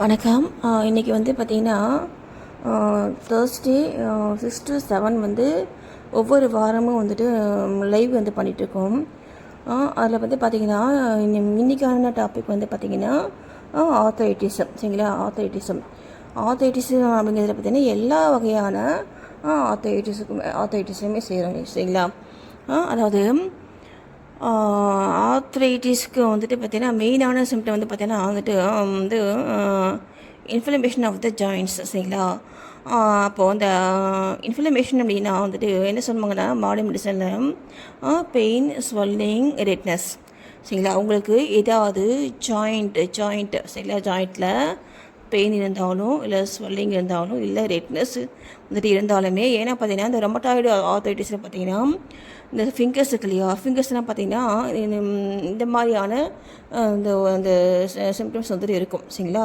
வணக்கம். இன்றைக்கி வந்து பார்த்திங்கன்னா தேர்ஸ்டே சிக்ஸ் டு செவன் வந்து ஒவ்வொரு வாரமும் வந்துட்டு லைவ் வந்து பண்ணிகிட்ருக்கோம் அதில் வந்து பார்த்திங்கன்னா இன்றைக்கான டாபிக் வந்து பார்த்திங்கன்னா ஆத்தரைட்டிசம் சரிங்களா? ஆத்தரைட்டிசம் ஆத்தரைட்டிசம் அப்படிங்கிறதுல பார்த்திங்கன்னா எல்லா வகையான ஆத்தரைட்டிஸுக்கும் ஆத்தரைட்டிஸுமே செய்கிறோம் சரிங்களா? அதாவது ஆத்ரைட்டிஸ்க்கு வந்துட்டு பார்த்தீங்கன்னா மெயினான சிம்டம் வந்து பார்த்தீங்கன்னா வந்துட்டு வந்து இன்ஃப்ளமேஷன் ஆஃப் த ஜாயின்ஸ் சரிங்களா? அப்போது அந்த இன்ஃப்ளமேஷன் அப்படின்னா வந்துட்டு என்ன சொல்லுவாங்கன்னா மாடர்ன் மெடிசனில் பெயின் ஸ்வெல்லிங் ரெட்னஸ் சரிங்களா? உங்களுக்கு ஏதாவது ஜாயிண்ட் ஜாயிண்ட் சரிங்களா? ஜாயிண்ட்டில் பெயின் இருந்தாலும் இல்லை ஸ்வெல்லிங் இருந்தாலும் இல்லை ரெட்னஸ் வந்துட்டு இருந்தாலுமே ஏன்னா பார்த்தீங்கன்னா இந்த ரொமட்டாய்டு ஆத்தரைட்டிஸில் பார்த்தீங்கன்னா இந்த ஃபிங்கர்ஸ் இருக்கு இல்லையா ஃபிங்கர்ஸ்லாம் பார்த்தீங்கன்னா இந்த மாதிரியான இந்த அந்த சிம்டம்ஸ் வந்துட்டு இருக்கும். சரிங்களா?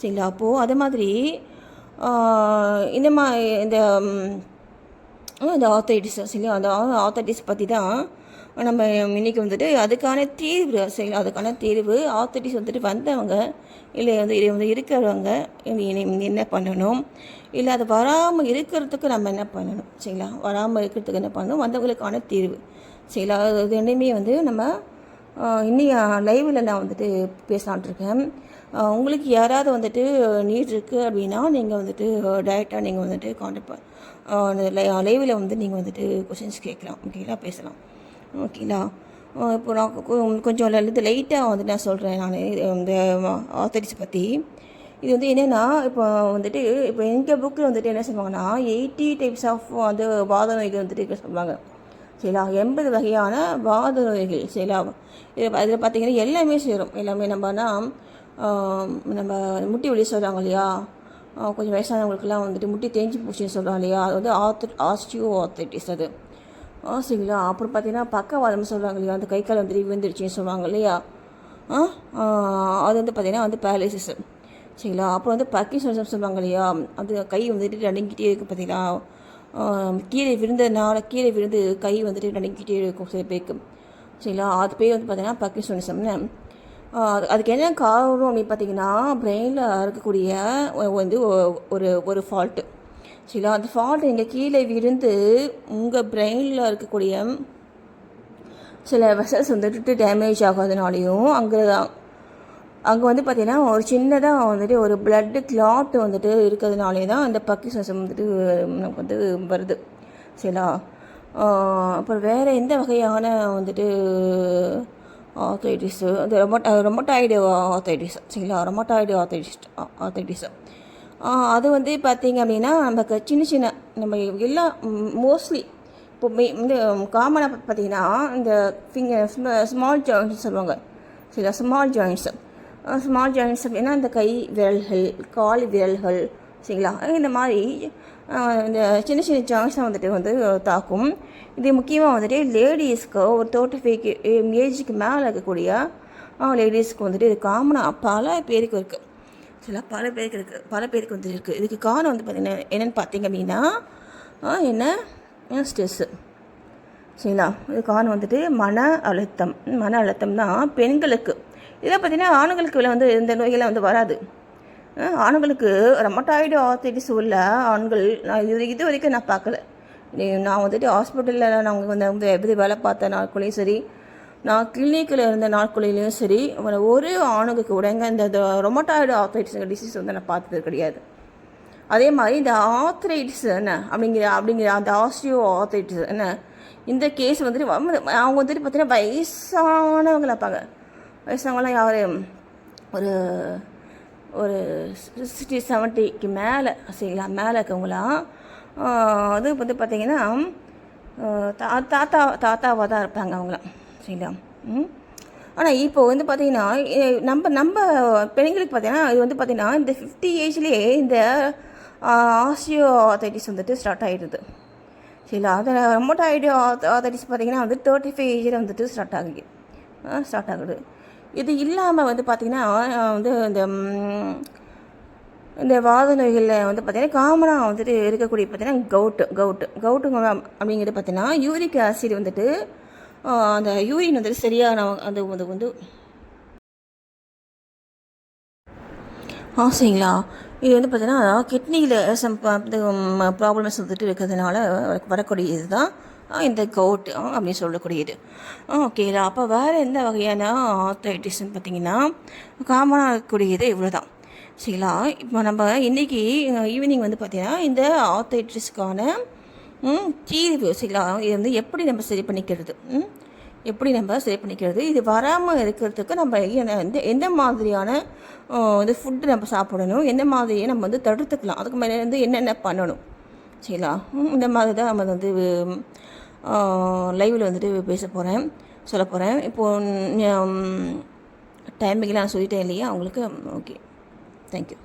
சரிங்களா? அப்போது அதே மாதிரி இந்த மா இந்த இந்த ஆத்தரைட்டிஸ் சரிங்களா? அந்த ஆத்தரைட்டிஸ் பற்றி தான் நம்ம இன்றைக்கி வந்துட்டு அதுக்கான தீர்வு சரி அதுக்கான தீர்வு ஆத்தரிட்டிஸ் வந்துட்டு வந்தவங்க இல்லை வந்து இது வந்து இருக்கிறவங்க என்ன பண்ணணும்? இல்லை அது வராமல் இருக்கிறதுக்கு நம்ம என்ன பண்ணணும்? சரிங்களா? வராமல் இருக்கிறதுக்கு என்ன பண்ணணும்? வந்தவங்களுக்கான தீர்வு. சரிங்களா? அது ரெண்டுமே வந்து நம்ம இன்னைக்கு லைவில் நான் வந்துட்டு பேசலான்ட்ருக்கேன் உங்களுக்கு யாராவது வந்துட்டு நீட் இருக்குது அப்படின்னா நீங்கள் வந்துட்டு டைரெக்டாக நீங்கள் வந்துட்டு கான்டாக்ட் லைவில் வந்து நீங்கள் வந்துட்டு கொஷின்ஸ் கேட்கலாம். ஓகேங்களா பேசலாம். ஓகேங்களா இப்போ நான் கொஞ்சம் இது லைட்டாக வந்து நான் சொல்கிறேன் நான். இந்த ஆத்தரிஸ் பற்றி இது வந்து என்னென்னா இப்போ வந்துட்டு இப்போ எங்கள் புக்கில் வந்துட்டு என்ன சொல்லுவாங்கன்னா எயிட்டி டைப்ஸ் ஆஃப் வந்து வாத நோய்கள் வந்துட்டு சொல்லுவாங்க. சரிங்களா? எண்பது வகையான வாத நோய்கள் சரிங்களா? இது அதில் பார்த்தீங்கன்னா எல்லாமே சேரும். எல்லாமே நம்மனா நம்ம முட்டி வலி சொல்கிறாங்க இல்லையா? கொஞ்சம் வயசானவங்களுக்குலாம் வந்துட்டு முட்டி தேஞ்சு பூச்சின்னு சொல்கிறாங்க இல்லையா? அது வந்து ஆத்து ஆஸ்டியோ ஆத்தரைட்டிஸ் அது. சரிங்களா. அப்புறம் பார்த்தீங்கன்னா பக்கவாதம் சொல்லுவாங்க இல்லையா? அந்த கை கால் வந்து விழுந்துருச்சுன்னு சொல்லுவாங்க இல்லையா? அது வந்து பார்த்திங்கன்னா வந்து பேரலிசிஸ் சரிங்களா. அப்புறம் வந்து பக்கிசம் சொல்லுவாங்க இல்லையா? அது கை வந்துட்டு நடுங்கிட்டே இருக்குது பார்த்தீங்களா கீழே விழுந்ததுனால கீழே விழுந்து கை வந்துட்டு நடுங்கிட்டே இருக்கும் சில பேருக்கு. சரிங்களா. அது பேர் வந்து பார்த்தீங்கன்னா பக்கிசோனிசம்னு அதுக்கு என்ன காரணம் அப்படின்னு பார்த்தீங்கன்னா பிரெயினில் இருக்கக்கூடிய வந்து ஒரு ஒரு ஃபால்ட்டு சரிங்களா அந்த ஃபால்ட் இங்கே கீழே விழுந்து உங்கள் பிரெயினில் இருக்கக்கூடிய சில வெசல்ஸ் வந்துட்டு டேமேஜ் ஆகாதனாலையும் அங்கே அங்கே வந்து பார்த்திங்கன்னா ஒரு சின்னதாக வந்துட்டு ஒரு பிளட்டு கிளாட் வந்துட்டு இருக்கிறதுனாலே தான் அந்த பக்கி சசம் வந்துட்டு நமக்கு வந்து வருது. சரிங்களா? அப்புறம் வேறு எந்த வகையான வந்துட்டு ஆர்த்தைட்டிஸு அது ரொம்ப ரொம்ப டைடு ஆர்த்தைட்டிஸ் சரிங்களா? ரொமட்டாய்டு ஆர்த்தைட்டிஸ் ஆர்த்தைட்டிஸு அது வந்து பார்த்திங்க அப்படின்னா நமக்கு சின்ன சின்ன நம்ம எல்லாம் மோஸ்ட்லி இப்போ மெ இந்த காமனாக பார்த்திங்கன்னா இந்த ஃபிங்கர் ஸ்மால் ஜாயின்ட்ஸ் சொல்லுவாங்க. சரி ஸ்மால் ஜாயின்ட்ஸ் ஸ்மால் ஜாயின்ட்ஸ் அப்படின்னா இந்த கை விரல்கள் கால் விரல்கள் சரிங்களா? இந்த மாதிரி இந்த சின்ன சின்ன ஜாயின்ஸை வந்துட்டு வந்து தாக்கும். இது முக்கியமாக வந்துட்டு லேடிஸ்க்கு ஒரு தேர்ட்டி ஃபைவ் ஏஜுக்கு மேலே இருக்கக்கூடிய லேடிஸ்க்கு வந்துட்டு இது காமனாக பல பேருக்கு இருக்குது சில பல பேருக்கு இருக்குது பல பேருக்கு வந்து இருக்குது இதுக்கு காரணம் வந்து பார்த்திங்கன்னா என்னென்னு பார்த்தீங்க அப்படின்னா என்ன? ஸ்ட்ரெஸ்ஸு சரிங்களா? இது காரணம் வந்துட்டு மன அழுத்தம். மன அழுத்தம் தான் பெண்களுக்கு. இதை பார்த்திங்கன்னா ஆண்களுக்கு வந்து இந்த நோய்கள்லாம் வந்து வராது. ஆண்களுக்கு ரொமட்டாய்டு ஆர்த்தைட்டிஸ் உள்ள ஆண்கள் நான் இது இது வரைக்கும் நான் பார்க்கல. நான் வந்துட்டு ஹாஸ்பிட்டலில் நான் வந்து எப்படி வேலை பார்த்த நாட்களையும் சரி நான் கிளினிக்கில் இருந்த நாட்களிலையும் சரி ஒரு ஆணுக்கு கூடங்க இந்த ரொமட்டாய்டு ஆர்த்ரைட்டிஸ் டிசீஸ் வந்து நான் பார்த்தது கிடையாது. அதே மாதிரி இந்த ஆர்த்ரைட்டிஸ் என்ன அப்படிங்கிற அப்படிங்கிற அந்த ஆஸ்டியோ ஆர்த்ரைட்டிஸ் என்ன இந்த கேஸ் வந்துட்டு அவங்க வந்துட்டு பார்த்தீங்கன்னா வயசானவங்கள பார்ப்பாங்க வயசானவங்களாம் யார்? ஒரு ஒரு சிக்ஸ்டி செவன்ட்டிக்கு மேலே சரிங்களா? மேலே இருக்கவங்களாம் அது வந்து பார்த்திங்கன்னா தாத்தா தாத்தாவாக தான் இருப்பாங்க அவங்களாம் சரிங்களா ம்? ஆனால் இப்போ வந்து பார்த்திங்கன்னா நம்ம நம்ம பெண்களுக்கு பார்த்தீங்கன்னா இது வந்து பார்த்திங்கன்னா இந்த ஃபிஃப்டி ஏஜ்லேயே இந்த ஆசியோ ஆத்தரைட்டிஸ் வந்துட்டு ஸ்டார்ட் ஆகிடுது சரிங்களா அதில் ரொமோட்டாய்டு ஆத்தரைட்டிஸ் பார்த்திங்கன்னா வந்து தேர்ட்டி ஃபைவ் ஏஜில் வந்துட்டு ஸ்டார்ட் ஆகுது. ஸ்டார்ட் ஆகுது. இது இல்லாமல் வந்து பார்த்திங்கன்னா வந்து இந்த இந்த வாத நோய்களில் வந்து பார்த்திங்கன்னா காமனாக வந்துட்டு இருக்கக்கூடிய பார்த்திங்கன்னா கவுட்டு கவுட்டு கவுட்டு அப்படிங்கிறது பார்த்திங்கன்னா யூரிக் ஆசிட் வந்துட்டு அந்த யூரின் வந்துட்டு சரியான அது வந்து ஆ சரிங்களா இது வந்து பார்த்தீங்கன்னா கிட்னியில் சம் ப்ராப்ளம்ஸ் வந்துட்டு இருக்கிறதுனால வரக்கூடிய இதுதான் இந்த கவுட் அப்படின்னு சொல்லக்கூடியது. ஓகேங்களா அப்போ வேறு எந்த வகையான ஆர்த்தைட்டிஸ்ன்னு பார்த்தீங்கன்னா காமனாக இருக்கக்கூடியது இவ்வளோ தான் சரிங்களா? இப்போ நம்ம இன்றைக்கி ஈவினிங் வந்து பார்த்திங்கன்னா இந்த ஆர்த்தைட்டிஸ்க்கான தீர்வு. சரிங்களா இது வந்து எப்படி நம்ம சரி பண்ணிக்கிறது? ம் எப்படி நம்ம சரி பண்ணிக்கிறது? இது வராமல் இருக்கிறதுக்கு நம்ம என்ன- எந்த எந்த மாதிரியான இது ஃபுட்டு நம்ம சாப்பிடணும்? எந்த மாதிரியை நம்ம வந்து தடுத்துக்கலாம்? அதுக்கு மேலே வந்து என்னென்ன பண்ணணும்? சரிங்களா? ம், இந்த மாதிரி தான் நம்ம வந்து லைவில் வந்துட்டு பேச போகிறேன் சொல்ல போகிறேன் இப்போது டைமிங்லாம் நான் சொல்லிட்டேன் இல்லையா? அவங்களுக்கு ஓகே. தேங்க்யூ